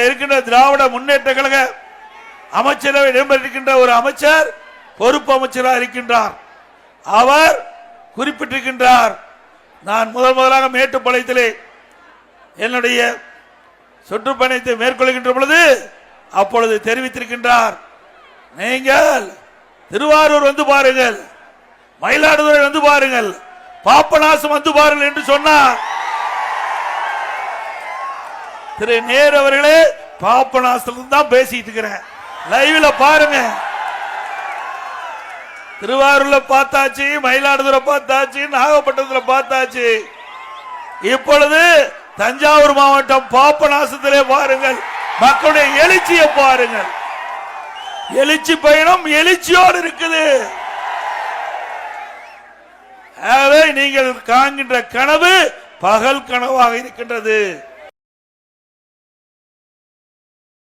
இருக்கின்ற திராவிட முன்னேற்ற கழக அமைச்சரவை இடம்பெற்றிருக்கின்ற ஒரு அமைச்சர் பொறுப்பு அமைச்சராக இருக்கின்றார். அவர் குறிப்பிட்டிருக்கின்றார் நான் முதல் முதலாக மேட்டுப்பாளையத்திலே என்னுடைய சுற்றுப்பயணத்தை மேற்கொள்கின்ற பொழுது அப்பொழுது தெரிவித்திருக்கின்றார். நீங்கள் திருவாரூர் வந்து பாருங்கள் மயிலாடுதுறை வந்து பாருங்கள் பாப்பநாசம் வந்து பாருங்கள் என்று சொன்னார். திரு நேரு அவர்களே பாப்பநாசத்துல தான் பேசிட்டு இருக்கிறேன். லைவ்ல பாருங்க. திருவாரூர்ல பார்த்தாச்சு மயிலாடுதுறை பார்த்தாச்சு நாகப்பட்டினத்துல பார்த்தாச்சு. இப்பொழுது தஞ்சாவூர் மாவட்டம் பாப்பநாசத்திலே பாருங்கள். மக்களுடைய எழுச்சியை பாருங்கள். எழுச்சி பயணம் எழுச்சியோடு இருக்குது. நீங்கள் காண்கின்ற கனவு பகல் கனவாக இருக்கின்றது.